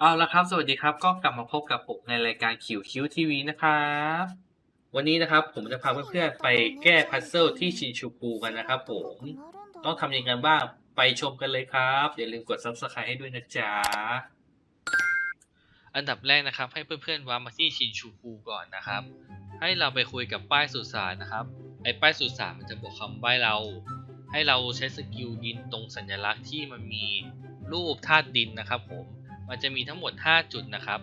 เอาละครับ สวัสดีครับ ก็กลับมาพบกับผมในรายการคิวคิวทีวีนะครับ วันนี้นะครับผมจะพาเพื่อนๆไปแก้พัซเซิลที่ชินชูกูกันนะครับผม ต้องทำยังไงบ้าง ไปชมกันเลยครับ อย่าลืมกด subscribe ให้ด้วยนะจ๊ะ อันดับแรกนะครับ ให้เพื่อนๆวางมาที่ชินชูกูก่อนนะครับ ให้เราไปคุยกับป้ายสุสานนะครับ ไอ้ป้ายสุสานมันจะบอกคำใบ้เรา ให้เราใช้สกิลดินตรงสัญลักษณ์ที่มันมีรูปธาตุดินนะครับผม มันจะมีทั้งหมด 5 จุดนะครับ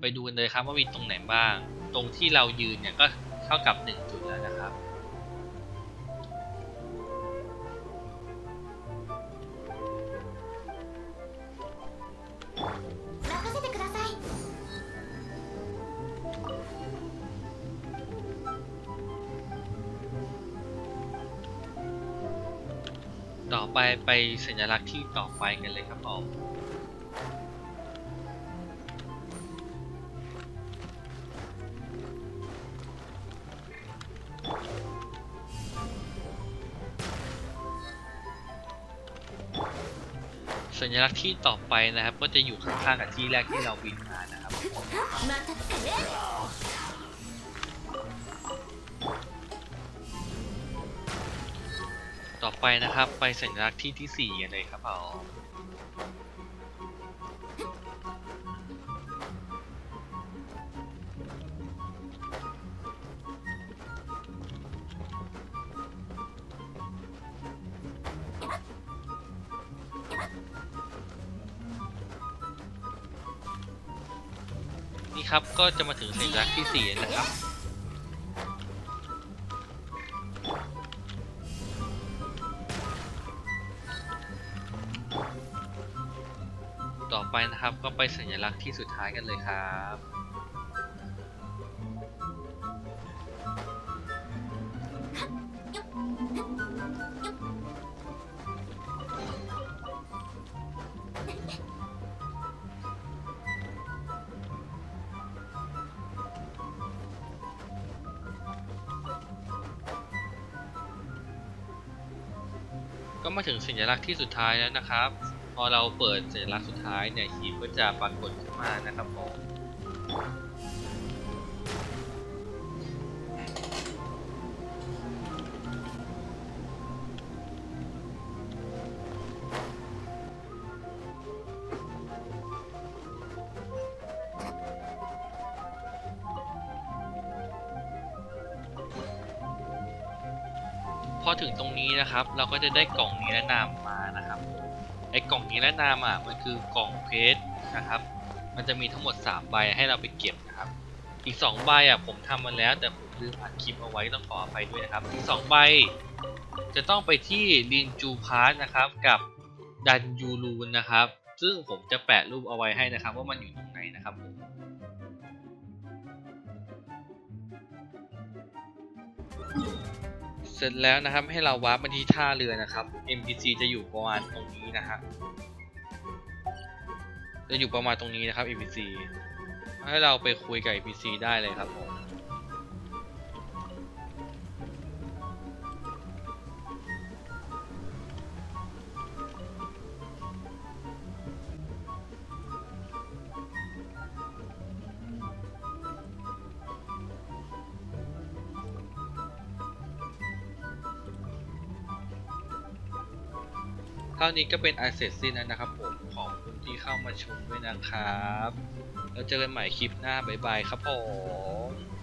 ไปดูกันเลยครับว่ามีตรงไหนบ้าง ตรงที่เรายืนเนี่ยก็เท่ากับ 1 จุดแล้วนะครับ ต่อไปไปสัญลักษณ์ที่ต่อไปกันเลยครับผม สัญลักษณ์ที่ต่อไปนะครับ ก็จะอยู่ข้างๆกับที่แรกที่เราบินมานะครับต่อไปนะครับ ไปสัญลักษณ์ที่ที่4กันเลยครับเอา นี่ครับก็จะมาถึงสัญลักษณ์ที่สี่นะครับ ต่อไปนะครับก็ไปสัญลักษณ์ที่สุดท้ายกันเลยครับ ก็มาถึงสัญลักษณ์ที่สุดท้ายแล้วนะครับ พอเราเปิดสัญลักษณ์สุดท้ายเนี่ยหีบก็จะปรากฏขึ้นมานะครับผม พอถึงตรงนี้นะครับ เราก็จะได้กล่องนิรนามมานะครับไอ้กล่องนิรนามอะมันคือกล่องเพชรนะครับ มันจะมีทั้งหมด 3 ใบให้เราไปเก็บนะครับ อีก 2 ใบอะผมทำมาแล้ว แต่ผมลืมอัดคลิปเอาไว้ต้องขออภัยด้วยนะครับ อีก 2 ใบ จะต้องไปที่ลินจูพาร์ทนะครับกับดันยูรูนนะครับ ซึ่งผมจะแปะรูปเอาไว้ให้นะครับ ว่ามันอยู่ตรงไหนนะครับผม เสร็จแล้วนะครับให้เราวาร์ปมาที่ท่าเรือนะครับ NPC จะอยู่ประมาณตรงนี้นะฮะจะอยู่ประมาณตรงนี้นะครับ NPC ให้เราไปคุยกับ NPC ได้เลยครับผม ท่านี้ก็เป็นอันเสร็จสิ้นแล้วนะครับผมขอบคุณที่เข้ามาชมด้วยนะครับ แล้วเจอกันใหม่คลิปหน้าบ๊ายบายครับผม